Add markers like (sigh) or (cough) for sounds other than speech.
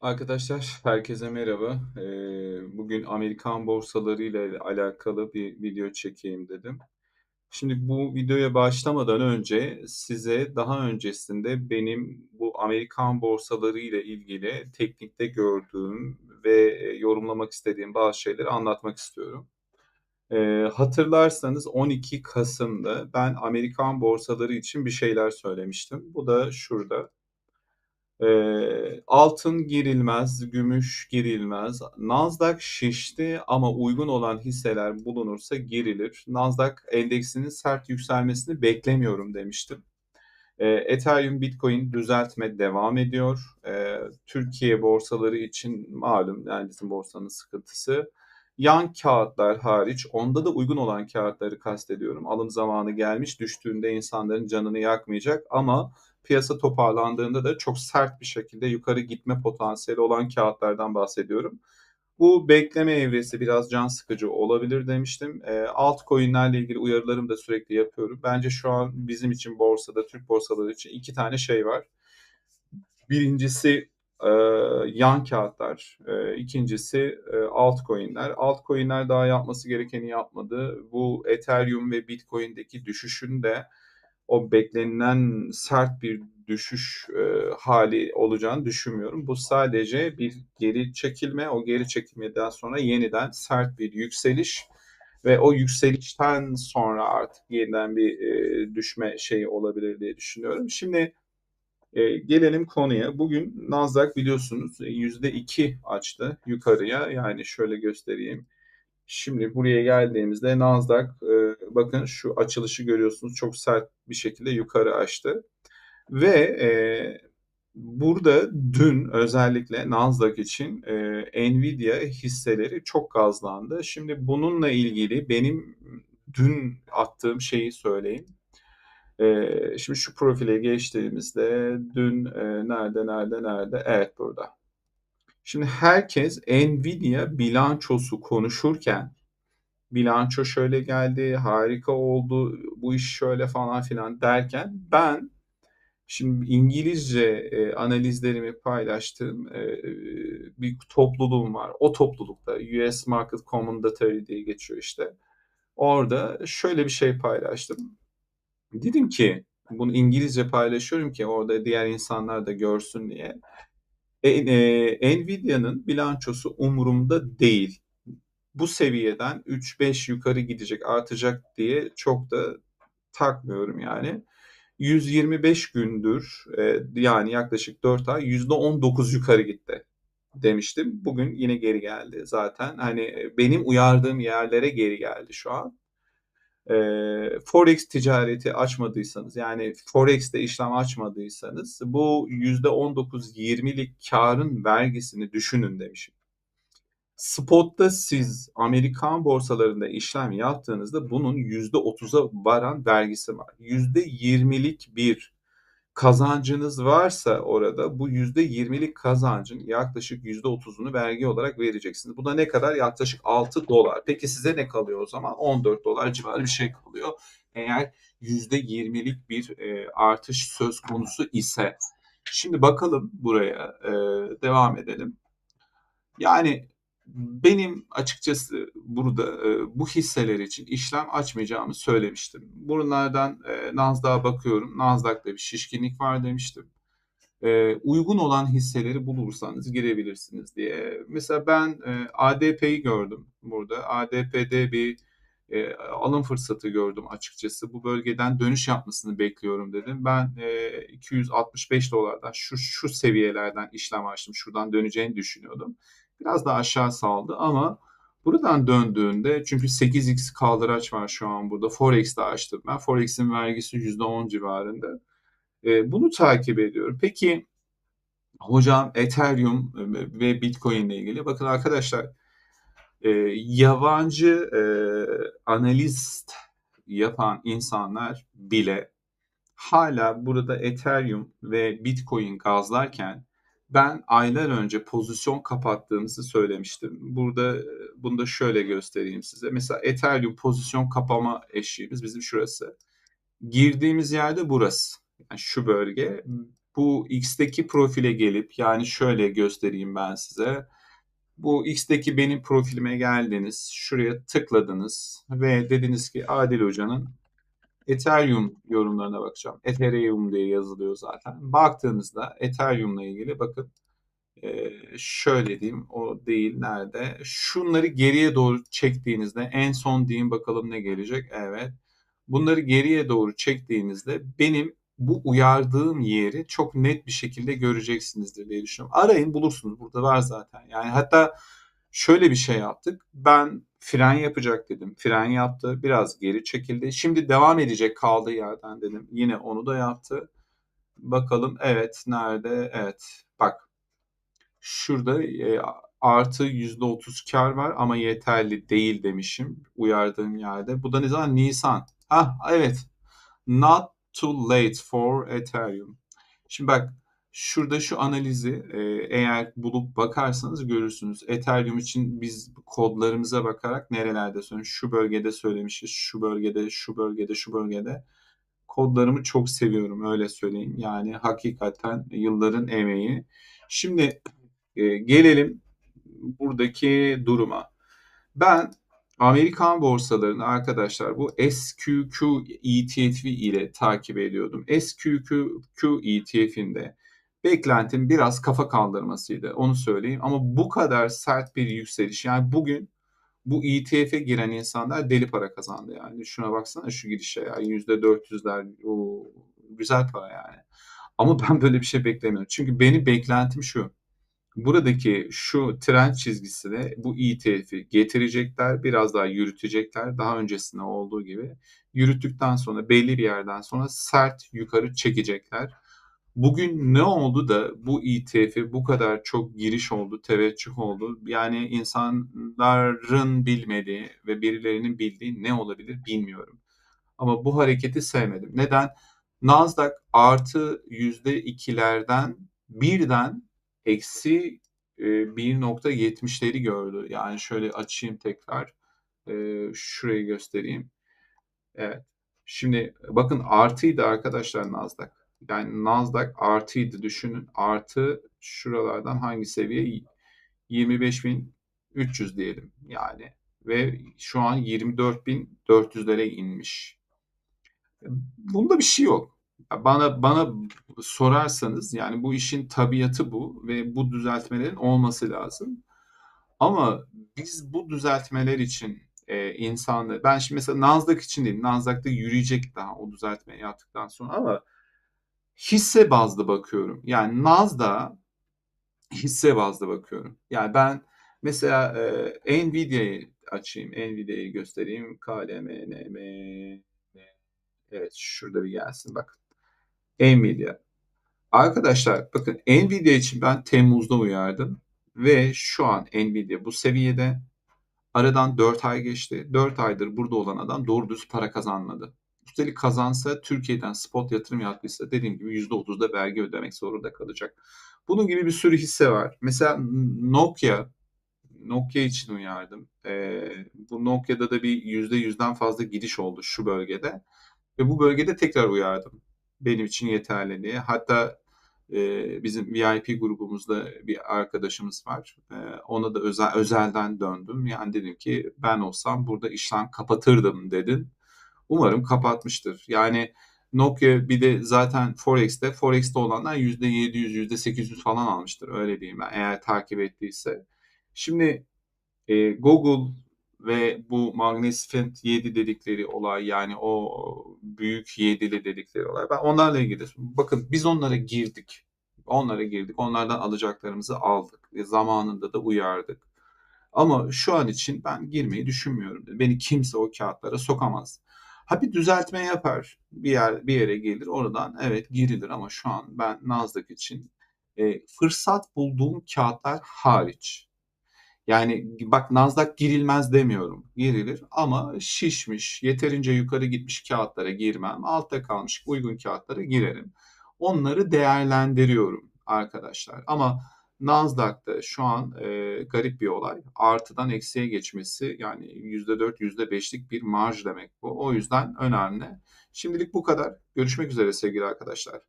Arkadaşlar, (laughs) herkese merhaba. Eee, bugün Amerikan borsaları ile alakalı bir video çekeyim dedim. Şimdi bu videoya başlamadan önce size daha öncesinde benim bu Amerikan borsaları ile ilgili teknikte gördüğüm ve yorumlamak istediğim bazı şeyleri anlatmak istiyorum. Eee, hatırlarsanız 12 Kasım'da ben Amerikan borsaları için bir şeyler söylemiştim. Bu da şurada. Eee, altın girilmez, gümüş girilmez. Nasdaq şişti ama uygun olan hisseler bulunursa girilir. Nasdaq endeksinin sert yükselmesini beklemiyorum demiştim. Eee, Ethereum, Bitcoin düzeltme devam ediyor. Eee, Türkiye borsaları için malum yani bizim borsanın sıkıntısı. Yan kağıtlar hariç, onda da uygun olan kağıtları kastediyorum. Alım zamanı gelmiş, düştüğünde insanların canını yakmayacak ama piyasa toparlandığında da çok sert bir şekilde yukarı gitme potansiyeli olan kağıtlardan bahsediyorum. Bu bekleme evresi biraz can sıkıcı olabilir demiştim. E, altcoin'lerle ilgili uyarılarımı da sürekli yapıyorum. Bence şu an bizim için borsada, Türk borsaları için iki tane şey var. Birincisi e, yan kağıtlar, e, ikincisi e, altcoin'ler. Altcoin'ler daha yapması gerekeni yapmadı. Bu Ethereum ve Bitcoin'deki düşüşün de o beklenilen sert bir düşüş e, hali olacağını düşünmüyorum. Bu sadece bir geri çekilme. O geri çekilmeden sonra yeniden sert bir yükseliş ve o yükselişten sonra artık yeniden bir e, düşme şeyi olabilir diye düşünüyorum. Şimdi e, gelelim konuya. Bugün Nasdaq biliyorsunuz %2 açtı yukarıya. Yani şöyle göstereyim. Şimdi buraya geldiğimizde Nasdaq e, bakın şu açılışı görüyorsunuz çok sert bir şekilde yukarı açtı. Ve e, burada dün özellikle Nasdaq için e, Nvidia hisseleri çok gazlandı. Şimdi bununla ilgili benim dün attığım şeyi söyleyeyim. E, şimdi şu profile geçtiğimizde dün e, nerede nerede nerede? Evet burada. Şimdi herkes Nvidia bilançosu konuşurken bilanço şöyle geldi, harika oldu, bu iş şöyle falan filan derken ben şimdi İngilizce e, analizlerimi paylaştığım e, bir topluluğum var. O toplulukta US Market Commentary diye geçiyor işte. Orada şöyle bir şey paylaştım. Dedim ki bunu İngilizce paylaşıyorum ki orada diğer insanlar da görsün diye. E, e, Nvidia'nın bilançosu umurumda değil bu seviyeden 3-5 yukarı gidecek, artacak diye çok da takmıyorum yani. 125 gündür e, yani yaklaşık 4 ay %19 yukarı gitti demiştim. Bugün yine geri geldi zaten. Hani e, benim uyardığım yerlere geri geldi şu an. E, Forex ticareti açmadıysanız yani Forex'te işlem açmadıysanız bu %19-20'lik karın vergisini düşünün demişim. Spot'ta siz Amerikan borsalarında işlem yaptığınızda bunun %30'a varan vergisi var. %20'lik bir kazancınız varsa orada bu %20'lik kazancın yaklaşık %30'unu vergi olarak vereceksiniz. Bu da ne kadar? Yaklaşık 6 dolar. Peki size ne kalıyor o zaman? 14 dolar civarı bir şey kalıyor. Eğer %20'lik bir e, artış söz konusu ise. Şimdi bakalım buraya e, devam edelim. Yani benim açıkçası burada e, bu hisseler için işlem açmayacağımı söylemiştim. Bunlardan e, Nasdaq'a bakıyorum. Nasdaq'ta bir şişkinlik var demiştim. E, uygun olan hisseleri bulursanız girebilirsiniz diye. Mesela ben e, ADP'yi gördüm burada. ADP'de bir e, alım fırsatı gördüm açıkçası. Bu bölgeden dönüş yapmasını bekliyorum dedim. Ben e, 265 dolardan şu şu seviyelerden işlem açtım. Şuradan döneceğini düşünüyordum. Biraz daha aşağı saldı ama buradan döndüğünde çünkü 8x kaldıraç var şu an burada. Forex'te açtım ben. Forex'in vergisi %10 civarında. E, bunu takip ediyorum. Peki hocam Ethereum ve Bitcoin ile ilgili bakın arkadaşlar e, yabancı e, analist yapan insanlar bile hala burada Ethereum ve Bitcoin gazlarken ben aylar önce pozisyon kapattığımızı söylemiştim. Burada bunu da şöyle göstereyim size. Mesela Ethereum pozisyon kapama eşiğimiz bizim şurası. Girdiğimiz yerde burası. Yani şu bölge. bu X'teki profile gelip yani şöyle göstereyim ben size. Bu X'teki benim profilime geldiniz. Şuraya tıkladınız ve dediniz ki Adil Hoca'nın Ethereum yorumlarına bakacağım. Ethereum diye yazılıyor zaten. Baktığınızda Ethereum'la ilgili bakın ee, şöyle diyeyim o değil nerede? Şunları geriye doğru çektiğinizde en son diyeyim bakalım ne gelecek. Evet. Bunları geriye doğru çektiğinizde benim bu uyardığım yeri çok net bir şekilde göreceksinizdir diye düşünüyorum. Arayın bulursunuz. Burada var zaten. Yani hatta şöyle bir şey yaptık. Ben fren yapacak dedim. Fren yaptı. Biraz geri çekildi. Şimdi devam edecek kaldığı yerden dedim. Yine onu da yaptı. Bakalım evet nerede? Evet. Bak şurada e, artı yüzde otuz kar var ama yeterli değil demişim uyardığım yerde. Bu da ne zaman? Nisan. Ha evet. Not too late for Ethereum. Şimdi bak şurada şu analizi e, eğer bulup bakarsanız görürsünüz. Ethereum için biz kodlarımıza bakarak nerelerde söylemiş, şu bölgede söylemişiz, şu bölgede, şu bölgede, şu bölgede. Kodlarımı çok seviyorum öyle söyleyeyim. Yani hakikaten yılların emeği. Şimdi e, gelelim buradaki duruma. Ben Amerikan borsalarını arkadaşlar bu SQQ ETF ile takip ediyordum. SQQ ETF'inde beklentim biraz kafa kaldırmasıydı onu söyleyeyim. Ama bu kadar sert bir yükseliş yani bugün bu ETF'e giren insanlar deli para kazandı yani. Şuna baksana şu gidişe ya %400'ler o güzel para yani. Ama (laughs) ben böyle bir şey beklemiyorum. Çünkü benim beklentim şu buradaki şu trend çizgisine bu ETF'i getirecekler, biraz daha yürütecekler. Daha öncesinde olduğu gibi yürüttükten sonra belli bir yerden sonra sert yukarı çekecekler. Bugün ne oldu da bu ETF'i bu kadar çok giriş oldu, teveccüh oldu? Yani insanların bilmediği ve birilerinin bildiği ne olabilir bilmiyorum. Ama bu hareketi sevmedim. Neden? Nasdaq artı yüzde ikilerden birden eksi e, 1.70'leri gördü. Yani şöyle açayım tekrar. E, şurayı göstereyim. Evet. Şimdi bakın artıydı arkadaşlar Nasdaq. Yani Nasdaq artıydı düşünün. Artı şuralardan hangi seviye? 25.300 diyelim yani. Ve şu an 24.400'lere inmiş. Bunda bir şey yok. Bana bana sorarsanız yani bu işin tabiatı bu ve bu düzeltmelerin olması lazım. Ama biz bu düzeltmeler için e, insanlar, ben şimdi mesela Nasdaq için değil, Nasdaq'ta yürüyecek daha o düzeltmeyi yaptıktan sonra ama hisse bazlı bakıyorum. Yani Nasdaq'a hisse bazlı bakıyorum. Yani ben mesela e, Nvidia'yı açayım, Nvidia'yı göstereyim. KLM, NM, evet şurada bir gelsin bakın. Nvidia. Arkadaşlar bakın Nvidia için ben Temmuz'da uyardım ve şu an Nvidia bu seviyede aradan 4 ay geçti. 4 aydır burada olan adam doğru düz para kazanmadı. Üstelik kazansa Türkiye'den spot yatırım yaptıysa dediğim gibi %30'da vergi ödemek zorunda kalacak. Bunun gibi bir sürü hisse var. Mesela Nokia Nokia için uyardım. Ee, bu Nokia'da da bir %100'den fazla gidiş oldu şu bölgede. Ve bu bölgede tekrar uyardım benim için yeterli diye. Hatta e, bizim VIP grubumuzda bir arkadaşımız var. E, ona da özel özelden döndüm. Yani dedim ki ben olsam burada işlem kapatırdım dedin. Umarım kapatmıştır. Yani Nokia bir de zaten Forex'te, Forex'te olanlar %700, %800 falan almıştır. Öyle diyeyim ben eğer takip ettiyse. Şimdi e, Google ve bu Magnificent 7 dedikleri olay yani o büyük yedili dedikleri olay. Ben onlarla ilgili bakın biz onlara girdik. Onlara girdik. Onlardan alacaklarımızı aldık. ve Zamanında da uyardık. Ama şu an için ben girmeyi düşünmüyorum. Beni kimse o kağıtlara sokamaz. Ha bir düzeltme yapar. Bir yer bir yere gelir. Oradan evet girilir ama şu an ben Nasdaq için e, fırsat bulduğum kağıtlar hariç yani bak Nasdaq girilmez demiyorum. Girilir ama şişmiş, yeterince yukarı gitmiş kağıtlara girmem. Altta kalmış uygun kağıtlara girerim. Onları değerlendiriyorum arkadaşlar. Ama Nasdaq'ta şu an e, garip bir olay. Artıdan eksiye geçmesi yani %4, %5'lik bir marj demek bu. O yüzden önemli. Şimdilik bu kadar. Görüşmek üzere sevgili arkadaşlar.